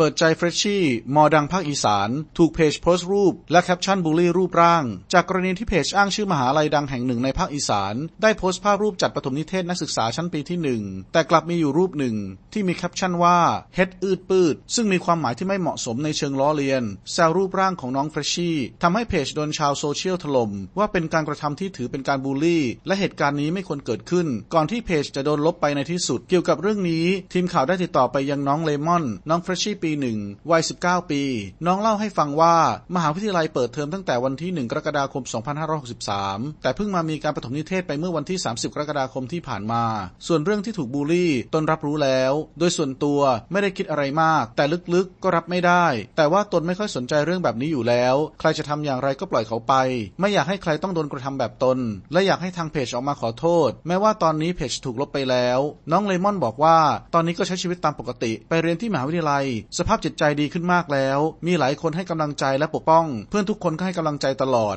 เปิดใจเฟรชชี่มอดังภาคอีสาน ถูกเพจโพสต์รูป และแคปชั่นบูลลี่รูปร่าง จากกรณีที่เพจอ้างชื่อมหาลัยดังแห่งหนึ่งในภาคอีสาน ได้โพสต์ภาพรูปจัดประถมนิเทศนักศึกษาชั้นปีที่หนึ่งแต่กลับมีอยู่รูปหนึ่ง ที่มีแคปชั่นว่าเฮ็ดอืดปืด ซึ่งมีความหมายที่ไม่เหมาะสมในเชิงล้อเลียน แซวรูปร่างของน้องเฟรชชี่ทำให้เพจโดนชาวโซเชียลถล่มว่าเป็นการกระทำที่ถือเป็นการบูลลี่ และเหตุการณ์นี้ไม่ควรเกิดขึ้น ก่อนที่เพจจะโดนลบไปในที่สุด เกี่ยวกับเรื่องนี้ ทีมข่าวได้ติดต่อไปยังน้องเลมอน น้องเฟรชชี่ปีหนึ่งวัย 19 ปี น้องเล่าให้ฟังว่า มหาวิทยาลัยเปิดเทอมตั้งแต่วันที่ 1 กรกฎาคม 2563 แต่เพิ่งมามีการประถมนิเทศไปเมื่อวันที่ 30 กรกฎาคมที่ผ่านมา ส่วนเรื่องที่ถูกบูลลี่ตนรับรู้แล้ว โดยส่วนตัวไม่ได้คิดอะไรมาก แต่ลึกๆก็รับไม่ได้ แต่ว่าตนไม่ค่อยสนใจเรื่องแบบนี้อยู่แล้ว ใครจะทำอย่างไรก็ปล่อยเขาไป ไม่อยากให้ใครต้องโดนกระทำแบบตน และอยากให้ทางเพจออกมาขอโทษ แม้ว่าตอนนี้เพจถูกลบไปแล้ว น้องเลมอนบอกว่า ตอนนี้ก็ใช้ชีวิตตามปกติ ไปเรียนที่มหาวิทยาลัยสภาพจิตใจดีขึ้นมากแล้ว มีหลายคนให้กำลังใจและปกป้อง เพื่อนทุกคนก็ให้กำลังใจตลอด